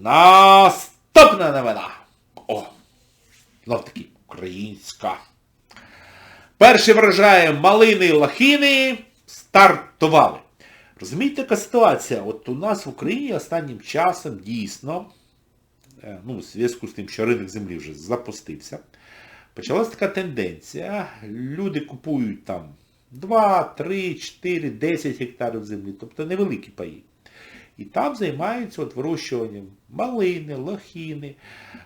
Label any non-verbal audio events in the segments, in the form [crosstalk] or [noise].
Наступна новина. О! Знов таки українська. Перші врожаї малини і лохини стартували. Розумієте, яка ситуація? От у нас в Україні останнім часом дійсно, е, ну, в зв'язку з тим, що ринок землі вже запустився, почалась така тенденція. Люди купують там 2, 3, 4, 10 гектарів землі, тобто невеликі паї. І там займаються от вирощуванням малини, лохини.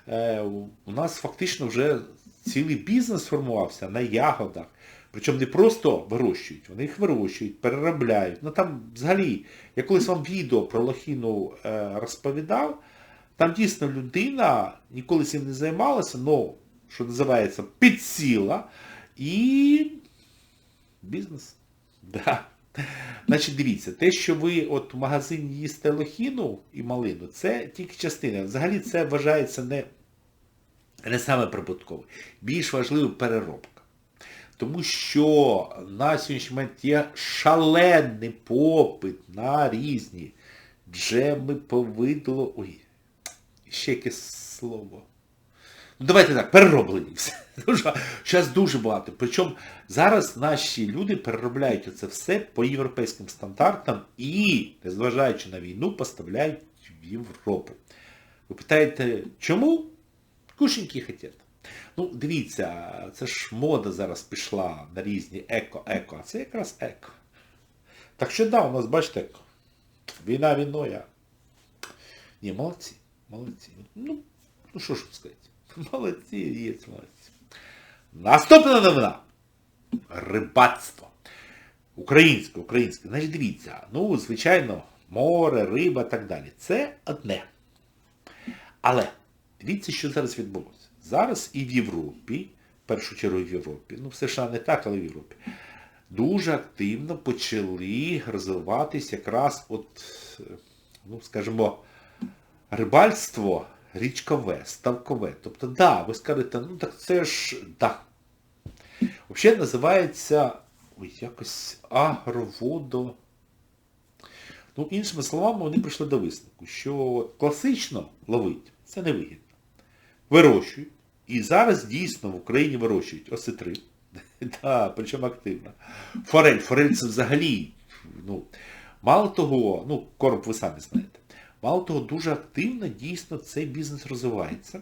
Е, у нас фактично вже цілий бізнес сформувався на ягодах. Причому не просто вирощують, вони їх вирощують, переробляють. Ну там взагалі, я колись вам відео про лохіну е, розповідав, там дійсно людина ніколи цим не займалася, але, що називається, підсіла і бізнес. Да. Значить, дивіться, те, що ви от в магазині їсте лохіну і малину, це тільки частина. Взагалі це вважається не, не саме прибуткове. Більш важлива переробка. Тому що на сьогоднішній момент є шалений попит на різні джеми, повидло. Ой, ще якесь слово. Ну давайте так, перероблені все. [laughs] Зараз дуже багато. Причому зараз наші люди переробляють оце все по європейським стандартам і, незважаючи на війну, поставляють в Європу. Ви питаєте, чому? Кушеньки хотять. Ну, дивіться, це ж мода зараз пішла на різні еко-еко, а це якраз еко. Так що да, у нас, бачите. Війна війною. Ні, молодці, молодці. Ну, ну що ж сказати. [laughs] Молодці, є молодці. Наступна новина. Рибацтво. Українське, українське. Значить, дивіться, ну, звичайно, море, риба і так далі. Це одне. Але дивіться, що зараз відбулося. Зараз і в Європі, в першу чергу в Європі, ну в США не так, але в Європі, дуже активно почали розвиватись якраз от, ну, скажімо, рибальство річкове, ставкове. Тобто, да, ви скажете, ну так це ж, да. Взагалі називається якось агроводо. Ну, іншими словами, вони прийшли до висновку, що класично ловить це не вигідно. Вирощують. І зараз дійсно в Україні вирощують осетри. [laughs] да, причому активно. Форель. Форель це взагалі, ну, мало того, ну, короб ви самі знаєте. Мало того, дуже активно дійсно цей бізнес розвивається.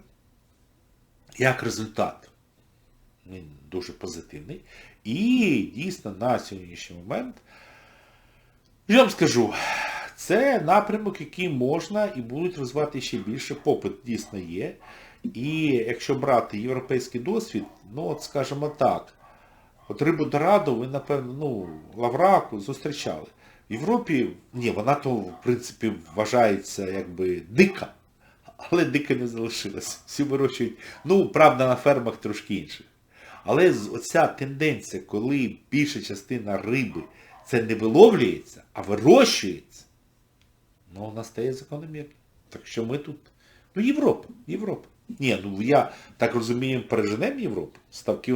Як результат, він дуже позитивний. І дійсно на сьогоднішній момент, я вам скажу, це напрямок, який можна і будуть розвивати ще більше. Попит дійсно є. І якщо брати європейський досвід, ну от скажімо так, от рибу дораду ви, напевно, ну, лавраку зустрічали. В Європі, ні, вона то, в принципі, вважається якби дика, але дика не залишилась. Всі вирощують, ну, правда, на фермах трошки інших. Але оця тенденція, коли більша частина риби це не виловлюється, а вирощується, ну, вона стає закономірною. Так що ми тут. Ну, Європа, Європа. Ні, ну я так розумію, переженемо Європу. Ставки